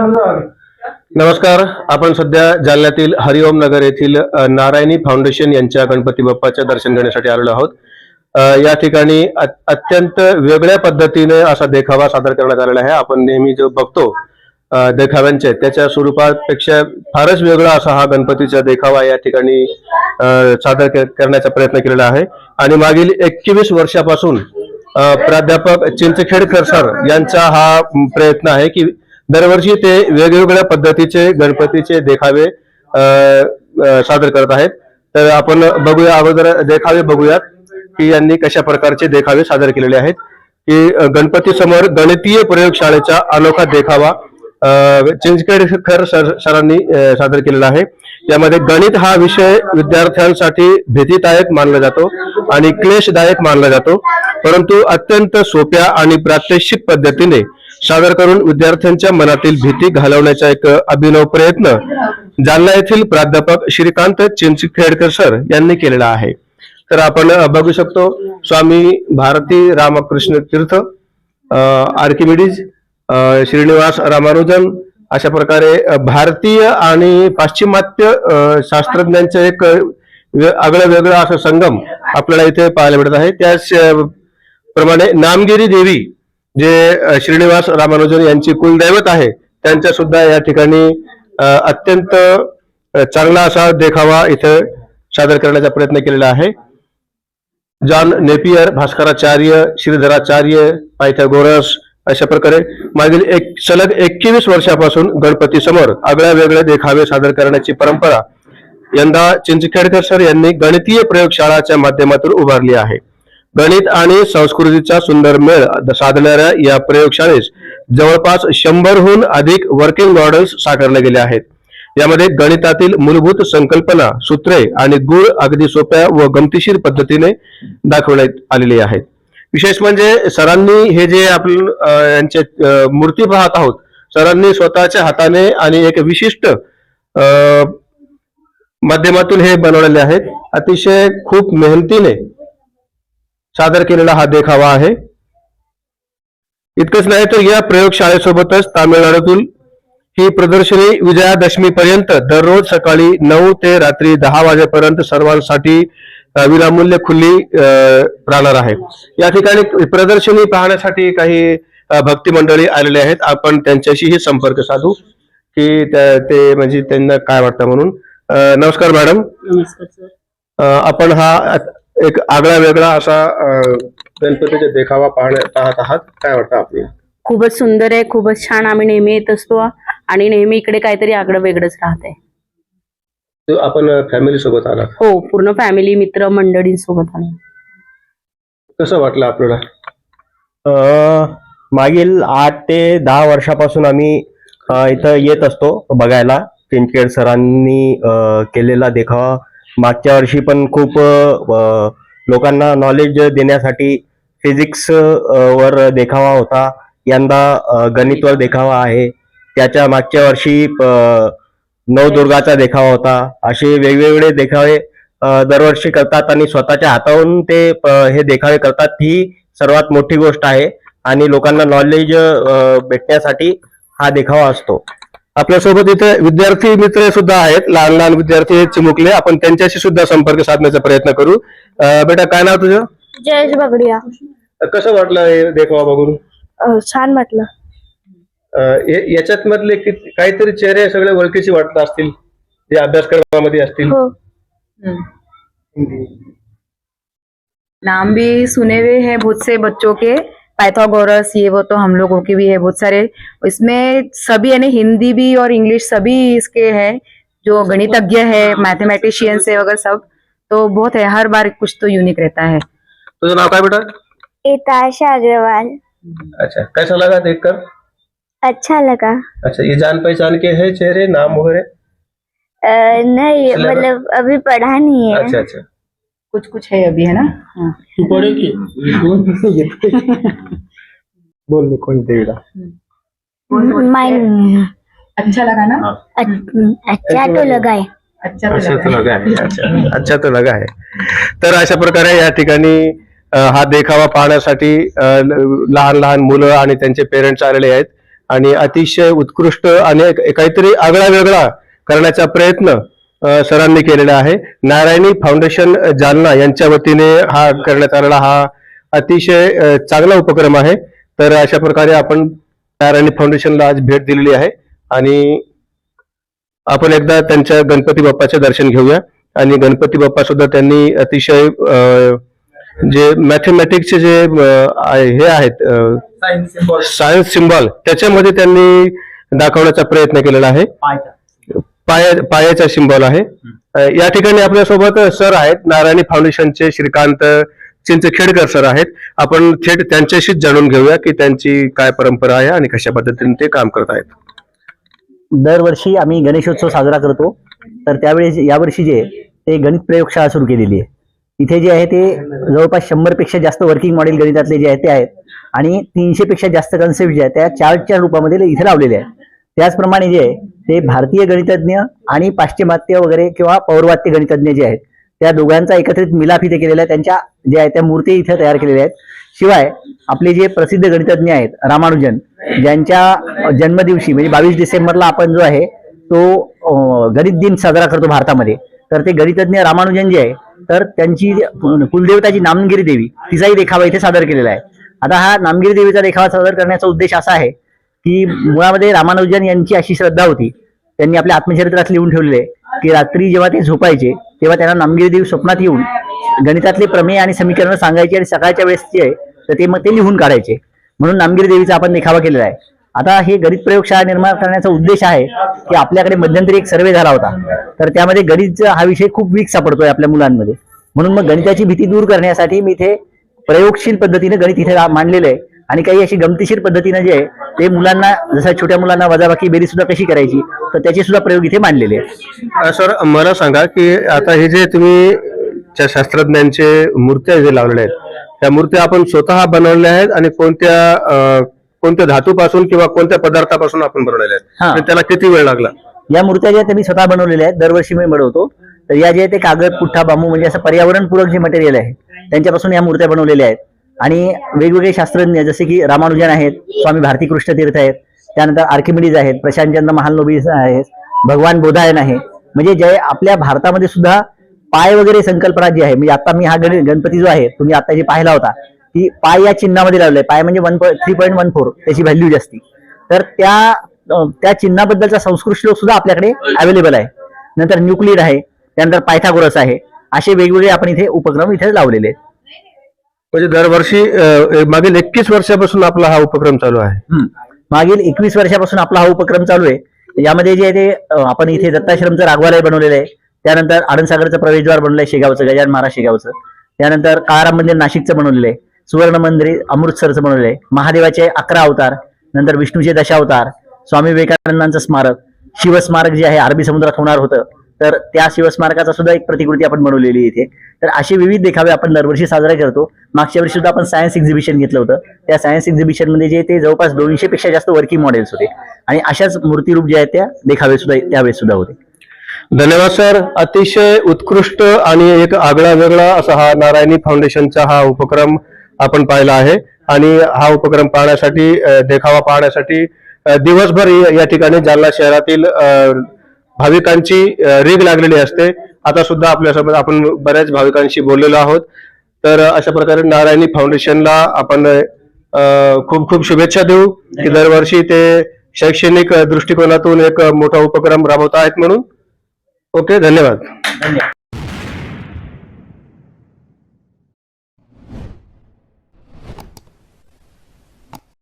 नमस्कार. आपण सध्या जालन्यातील हरिओम नगर येथील नारायणी फाउंडेशन यांच्या गणपती बाप्पाच्या दर्शन घेण्यासाठी आलेलो आहोत. या ठिकाणी अत्यंत वेगळ्या पद्धतीने असा देखावा सादर करण्यात आलेला आहे. आपण नेहमी जो बघतो देखाव्यांचे त्याच्या स्वरूपापेक्षा फारच वेगळा असा हा गणपतीचा देखावा या ठिकाणी सादर करण्याचा प्रयत्न केलेला आहे. आणि मागील एकवीस वर्षापासून प्राध्यापक चिंचखेडकर सर यांचा हा प्रयत्न आहे की दरवर्षी ते वेगवेगळ्या पद्धतीचे गणपतीचे देखावे सादर करत आहेत. तर आपण बघूया अगोदर देखावे बघूयात की यांनी कशा प्रकारचे देखावे सादर केलेले आहेत. की गणपती समोर गणितीय प्रयोगशाळेचा अनोखा देखावा चिंचखेडकर सर सरांनी सादर केलेला आहे. यामध्ये गणित हा विषय विद्यार्थ्यांसाठी भीतीदायक मानला जातो आणि क्लेशदायक मानला जातो. परंतु अत्यंत सोप्या आणि प्रात्यक्षिक पद्धतीने सादर करून विद्यार्थ्यांच्या मनातील भीती घालवण्याचा एक अभिनव प्रयत्न जालना येथील प्राध्यापक श्रीकांत चिंचखेडकर सर यांनी केलेला आहे. तर आपण बघू शकतो स्वामी भारती रामकृष्ण तीर्थ आर्किमिडीज श्रीनिवास रामानुजन अशा प्रकारे भारतीय आणि पाश्चिमात्य शास्त्रज्ञांचं एक आगळं वेगळं असं संगम आपल्याला इथे पाहायला मिळत आहे. त्याच प्रमाणे नामगिरी देवी जे श्रीनिवास रामानुजन यांची कुलदैवत आहे त्यांच्या सुद्धा या ठिकाणी अत्यंत चांगला असा देखावा इथे सादर करण्याचा प्रयत्न केलेला आहे. John Napier Bhaskaracharya Shridharacharya Pythagoras अशा प्रकारे मागील एक सलग एकवीस वर्षापासून गणपती समोर आगळ्या वेगळे देखावे सादर करण्याची परंपरा यंदा चिंचखेडकर सर यांनी गणितीय प्रयोगशाळाच्या माध्यमातून उभारली आहे. गणित आणि संस्कृतीचा सुंदर मेळ साधणाऱ्या या प्रयोगशाळेस जवळपास शंभरहून अधिक वर्किंग मॉडेल्स साकारले गेले आहेत. यामध्ये गणितातील मूलभूत संकल्पना सूत्रे आणि गुळ अगदी सोप्या व गमतीशीर पद्धतीने दाखवण्यात आलेली आहेत. विशेष म्हणजे सरांनी हे जे आपण यांचे मूर्ती पाहत आहोत सरांनी स्वतःच्या हाताने आणि एक विशिष्ट माध्यमातून हे बनवलेले आहेत. अतिशय खूप मेहनतीने सादर केलेला हा देखावा आहे. इतकंच नाही तर या प्रयोगशाळेसोबतच तामिळनाडूतील ही प्रदर्शनी विजयादशमी पर्यंत दररोज सकाळी नऊ ते रात्री दहा वाजेपर्यंत सर्वांसाठी विनामूल्य खुली राहणार आहे. या ठिकाणी प्रदर्शनी पाहण्यासाठी काही भक्ती मंडळी आलेले आहेत. आपण त्यांच्याशीही संपर्क साधू की ते म्हणजे त्यांना काय वाटतं म्हणून. नमस्कार मॅडम. आपण हा एक आगळा वेगळा असा गणपतीचा देखावा पाहण्या पाहत आहात. काय वाटतं आपल्याला? खूपच सुंदर आहे खूपच छान आम्ही नेहमी येत असतो आणि नेहमी इकडे काहीतरी आगळं वेगळंच राहतंय. तो आपण फॅमिली सोबत आला हो पूर्ण फॅमिली मित्र मंडळींसोबत आलो. कसं वाटलं आपल्याला? अ, मागील आठ ते दहा वर्षापासून आम्ही अ, इथं येत असतो बघायला. चिंचखेड सरांनी अ, केलेला देखावा. मागच्या वर्षी पण खूप अ, लोकांना नॉलेज देण्यासाठी फिजिक्स वर देखावा होता. यंदा अ, गणितवर देखावा आहे. त्याच्या मागच्या वर्षी अ, नवदुर्गाचा देखावा होता. असे वेगवेगळे देखावे दरवर्षी करतात आणि स्वतःच्या हाताहून ते हे देखावे करतात ही सर्वात मोठी गोष्ट आहे. आणि लोकांना नॉलेज भेटण्यासाठी हा देखावा असतो. आपल्यासोबत इथे विद्यार्थी मित्र सुद्धा आहेत. लहान लहान विद्यार्थी चिमुकले. आपण त्यांच्याशी सुद्धा संपर्क साधण्याचा प्रयत्न करू. बेटा काय नाव तुझं? जयेश बगडिया. कसं वाटलं हे देखावा बघून? छान वाटलं. याच्यात मधले काहीतरी चेहरे सगळे ओळखीचे वाटत असतील जे अभ्यासक्रमामध्ये असतील. हो. नाम भी सुने हुए हैं बहुत से बच्चों के पाइथागोरस ये वो तो हम लोगों के भी है बहुत सारे। इसमें सभी यानी हिंदी भी और इंग्लिश सभी इसके हैं जो गणितज्ञ है मैथमेटिशियंस है वगैरह सब तो बहुत है हर बार कुछ तो यूनिक रहता है। तुझं नाव काय बेटा? इताशा अग्रवाल। अच्छा कैसा लगा देखकर? अच्छा लगा। अच्छा ये जान पहचान के है चेहरे नाम वगैरह अ, नहीं? मतलब अभी पढ़ा नहीं है। अच्छा अच्छा। कुछ कुछ है अभी है ना? हाँ। बोलले कोणते माइन अच्छा लगा ना? अच्छा तो लगा है। अच्छा तो अच्छा तो लगा है अच्छा। अच्छा तो लगा है। तर अशा प्रकारे या ठिकाणी हा देखावा पाहण्यासाठी लहान लहान मुलं आणि त्यांचे पेरेंट्स आलेले आहेत. आणि अतिशय उत्कृष्ट आणि काहीतरी आगळा वेगळा करण्याचा प्रयत्न सरांनी केलेला आहे. नारायणी फाउंडेशन जालना यांच्या वतीने हा करण्यात आलेला हा अतिशय चांगला उपक्रम आहे. तर अशा प्रकारे आपण नारायणी फाउंडेशनला आज भेट दिलेली आहे आणि आपण एकदा त्यांच्या गणपती बाप्पाचे दर्शन घेऊया. आणि गणपती बाप्पा सुद्धा त्यांनी अतिशय जे मॅथमॅटिक्सचे जे हे आहेत सायन्स सिम्बॉल त्याच्यामध्ये त्यांनी दाखवण्याचा प्रयत्न केलेला आहे. पाया पायाचा सिम्बॉल आहे. या ठिकाणी आपल्यासोबत सर आहेत. नारायणी फाउंडेशनचे श्रीकांत चिंचखेडकर सर आहेत. आपण थेट त्यांच्याशीच जाणून घेऊया की त्यांची काय परंपरा आहे आणि कशा पद्धतीने ते काम करत आहेत. दरवर्षी आम्ही गणेशोत्सव साजरा करतो. तर त्यावेळेस यावर्षी जे ते गणित प्रयोगशाळा सुरू केलेली आहे. इथे जे आहे ते जवळपास शंभरपेक्षा जास्त वर्किंग मॉडेल गणितातले जे आहे ते आहेत. आणि तीनशेपेक्षा जास्त कन्सेप्ट जे आहेत त्या चार्टच्या रूपामध्ये इथे लावलेले आहेत. त्याचप्रमाणे जे आहे ते भारतीय गणितज्ञ आणि पाश्चिमात्य वगैरे किंवा पौर्वात्य गणितज्ञ जे आहेत त्या दोघांचा एकत्रित मिलाप इथे केलेला आहे. त्यांच्या जे आहे त्या मूर्ती इथे तयार केलेल्या आहेत. शिवाय आपले जे प्रसिद्ध गणितज्ञ आहेत रामानुजन ज्यांच्या जन्मदिवशी म्हणजे बावीस डिसेंबरला आपण जो आहे तो गणित दिन साजरा करतो भारतामध्ये. तर ते गणितज्ञ रामानुजन जे आहे तर त्यांची कुलदेवताची नामगिरी देवी तिचाही देखावा इथे सादर केलेला आहे. आता हा नामगिरी देवीचा देखावा सादर करण्याचा उद्देश असा आहे की मुळामध्ये रामानुजन यांची अशी श्रद्धा होती. त्यांनी आपल्या आत्मचरित्रात लिहून ठेवलेले की रात्री जेव्हा ते झोपायचे तेव्हा त्यांना नामगिरी देवी स्वप्नात येऊन गणितातले प्रमेय आणि समीकरण सांगायचे आणि सकाळच्या वेळेस जे आहे तर ते मग ते लिहून काढायचे. म्हणून नामगिरी देवीचा आपण देखावा केलेला आहे. आता हे गणित प्रयोगशाळा निर्माण करण्याचा उद्देश आहे की आपल्याकडे मध्यंतरी एक सर्वे झाला होता. तर त्यामध्ये गणित हा विषय खूप वीक सापडतोय आपल्या मुलांमध्ये. म्हणून मग गणिताची भीती दूर करण्यासाठी मी इथे प्रयोगशील पद्धतीने गणित इथे मांडलेलं आहे. आणि काही अशी गमतीशीर पद्धतीने जे आहे ते मुलांना जसं छोट्या मुलांना वजाबाकी बेरी सुद्धा कशी करायची तर त्याचे सुद्धा प्रयोग इथे मांडलेले आहेत. सर मला सांगा की आता हे जे तुम्ही ज्या शास्त्रज्ञांचे मूर्त्या जे लावलेल्या आहेत त्या मूर्त्या आपण स्वतः बनवलेल्या आहेत आणि कोणत्या कोणत्या धातूपासून किंवा कोणत्या पदार्थापासून आपण बनवलेल्या आहेत? हा. आणि त्याला किती वेळ लागला? या मूर्त्या ज्या आहेत त्या मी स्वतः बनवलेल्या आहेत. दरवर्षी मी बनवतो. तर या जे आहे ते कागद पुठ्ठा बांबू म्हणजे असं पर्यावरणपूरक जे मटेरियल आहे त्यांच्यापासून या मूर्त्या बनवलेल्या आहेत. आणि वेगवेगळे शास्त्रज्ञ जसे की रामानुजन आहेत स्वामी भारती कृष्ण तीर्थ आहेत त्यानंतर आर्किमिडीज आहेत प्रशांतचंद्र महालनोबीज आहेत भगवान बोधायन आहे. म्हणजे जे आपल्या भारतामध्ये सुद्धा पाय वगैरे संकल्पना जी आहे म्हणजे आता मी हा गण गणपती जो आहे तुम्ही आता जे पाहिला होता ती पाय या चिन्हामध्ये लावलाय. पाय म्हणजे one three point one four त्याची व्हॅल्यू जास्ती. तर त्या त्या चिन्हाबद्दलचा संस्कृत श्लोक सुद्धा आपल्याकडे अवेलेबल आहे. नंतर न्यूक्लिड आहे. त्यानंतर पायथागोरस आहे. असे वेगवेगळे आपण इथे उपक्रम इथे लावलेले आहेत. म्हणजे दरवर्षी मागील एकवीस वर्षापासून आपला हा उपक्रम चालू आहे. मागील एकवीस वर्षापासून आपला हा उपक्रम चालू आहे. यामध्ये जे आहे ते आपण इथे दत्ताश्रमचं रागवालय बनवलेलं आहे. त्यानंतर आनंदसागरचं प्रवेशद्वार बनवलंय शेगावचं गजान महाराज शेगावचं. त्यानंतर काळाराम मंदिर नाशिकचं बनवलेलं आहे. सुवर्ण मंदिर अमृतसरचं बनवलं. आहे महादेवाचे अकरा अवतार नंतर विष्णूचे दशावतार स्वामी विवेकानंदांचं स्मारक. शिवस्मारक जे आहे अरबी समुद्रात होणार होतं. तर त्या शिवस्मारकाचा सुद्धा एक प्रतिकृती आपण बनवलेली इथे. तर असे विविध देखावे आपण दरवर्षी साजरे करतो. मागच्या वर्षी सुद्धा आपण सायन्स एक्झिबिशन घेतलं होतं. त्या सायन्स एक्झिबिशनमध्ये जे ते जवळपास दोनशे पेक्षा जास्त वर्किंग मॉडेल्स होते. आणि अशाच मूर्तीरूप जे आहेत त्या देखावे सुद्धा त्यावेळेस सुद्धा होते. धन्यवाद सर. अतिशय उत्कृष्ट आणि एक आगळा वेगळा असा हा नारायणी फाउंडेशनचा हा उपक्रम आपण पाहिला आहे. आणि हा उपक्रम पाहण्यासाठी देखावा पाहण्यासाठी दिवसभर या- ठिकाणी जालना शहरातील भाविकांची रीग लागलेली असते. आता सुद्धा आपल्यासोबत आपण बऱ्याच भाविकांशी बोललेलो आहोत. तर अशा प्रकारे नारायणी फाउंडेशनला आपण खूप खूप शुभेच्छा देऊ की दरवर्षी ते शैक्षणिक दृष्टिकोनातून एक मोठा उपक्रम राबवत आहेत म्हणून. ओके धन्यवाद.